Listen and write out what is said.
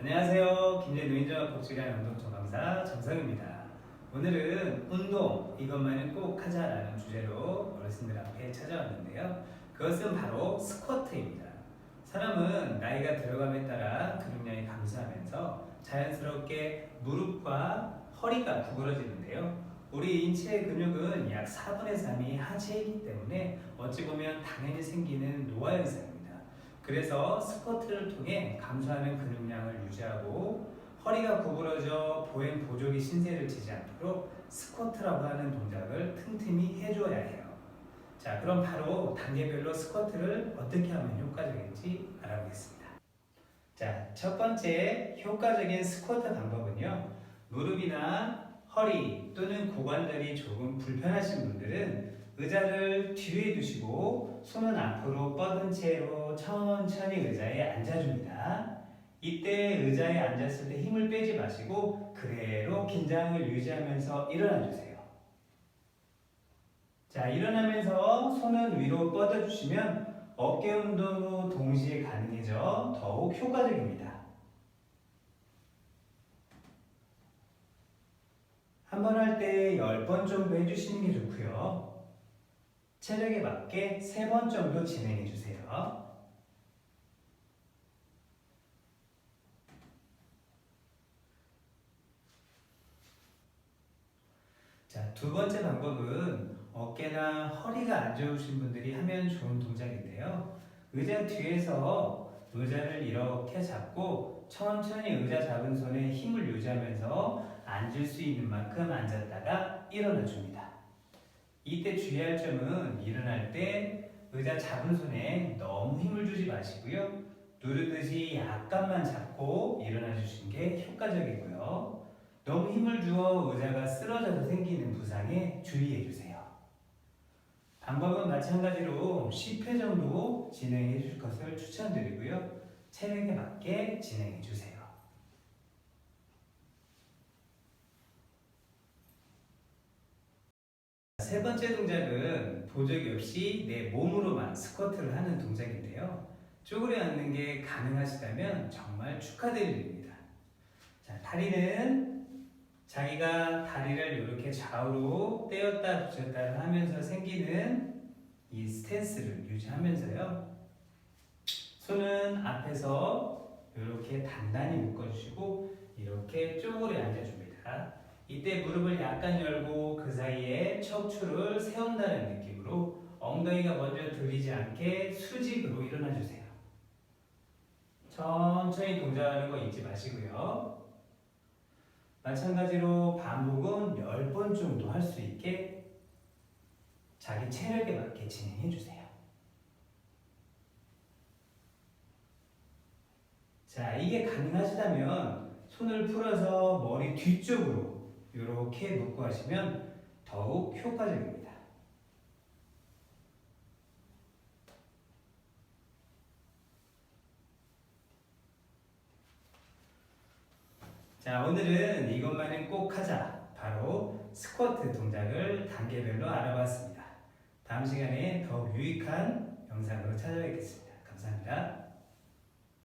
안녕하세요. 김제 노인정 복지관 운동청 강사 정상입니다. 오늘은 운동 이것만은 꼭 하자라는 주제로 어르신들 앞에 찾아왔는데요. 그것은 바로 스쿼트입니다. 사람은 나이가 들어감에 따라 근육량이 감소하면서 자연스럽게 무릎과 허리가 구부러지는데요. 우리 인체의 근육은 약 4분의 3이 하체이기 때문에 어찌 보면 당연히 생기는 노화 현상입니다. 그래서 스쿼트를 통해 감소하는 근육량을 유지하고 허리가 구부러져 보행 보조기 신세를 지지 않도록 스쿼트라고 하는 동작을 틈틈이 해줘야 해요. 자, 그럼 바로 단계별로 스쿼트를 어떻게 하면 효과적인지 알아보겠습니다. 자, 첫 번째 효과적인 스쿼트 방법은요. 무릎이나 허리 또는 고관절이 조금 불편하신 분들은 의자를 뒤에 두시고 손은 앞으로 뻗은 채로 천천히 의자에 앉아줍니다. 이때 의자에 앉았을 때 힘을 빼지 마시고 그대로 긴장을 유지하면서 일어나 주세요. 자, 일어나면서 손은 위로 뻗어 주시면 어깨 운동도 동시에 가능해져 더욱 효과적입니다. 한 번 할 때 10번 정도 해주시는 게 좋고요. 체력에 맞게 3번 정도 진행해 주세요. 자, 두 번째 방법은 어깨나 허리가 안 좋으신 분들이 하면 좋은 동작인데요. 의자 뒤에서 의자를 이렇게 잡고 천천히 의자 잡은 손에 힘을 유지하면서 앉을 수 있는 만큼 앉았다가 일어나 줍니다. 이때 주의할 점은 일어날 때 의자 잡은 손에 너무 힘을 주지 마시고요. 누르듯이 약간만 잡고 일어나 주시는 게 효과적이고요. 너무 힘을 주어 의자가 쓰러져서 생기는 부상에 주의해 주세요. 방법은 마찬가지로 10회 정도 진행해 주실 것을 추천드리고요. 체력에 맞게 진행해 주세요. 세 번째 동작은 보조기 없이 내 몸으로만 스쿼트를 하는 동작인데요. 쪼그려 앉는 게 가능하시다면 정말 축하드립니다. 자, 다리는 자기가 다리를 이렇게 좌우로 떼었다 붙였다 하면서 생기는 이 스탠스를 유지하면서요. 손은 앞에서 이렇게 단단히 묶어주시고 이렇게 쪼그려. 이때 무릎을 약간 열고 그 사이에 척추를 세운다는 느낌으로 엉덩이가 먼저 들리지 않게 수직으로 일어나 주세요. 천천히 동작하는 거 잊지 마시고요. 마찬가지로 반복은 10번 정도 할 수 있게 자기 체력에 맞게 진행해 주세요. 자, 이게 가능하시다면 손을 풀어서 머리 뒤쪽으로 이렇게 묶고 하시면 더욱 효과적입니다. 자, 오늘은 이것만은 꼭 하자. 바로 스쿼트 동작을 단계별로 알아봤습니다. 다음 시간에 더욱 유익한 영상으로 찾아뵙겠습니다. 감사합니다.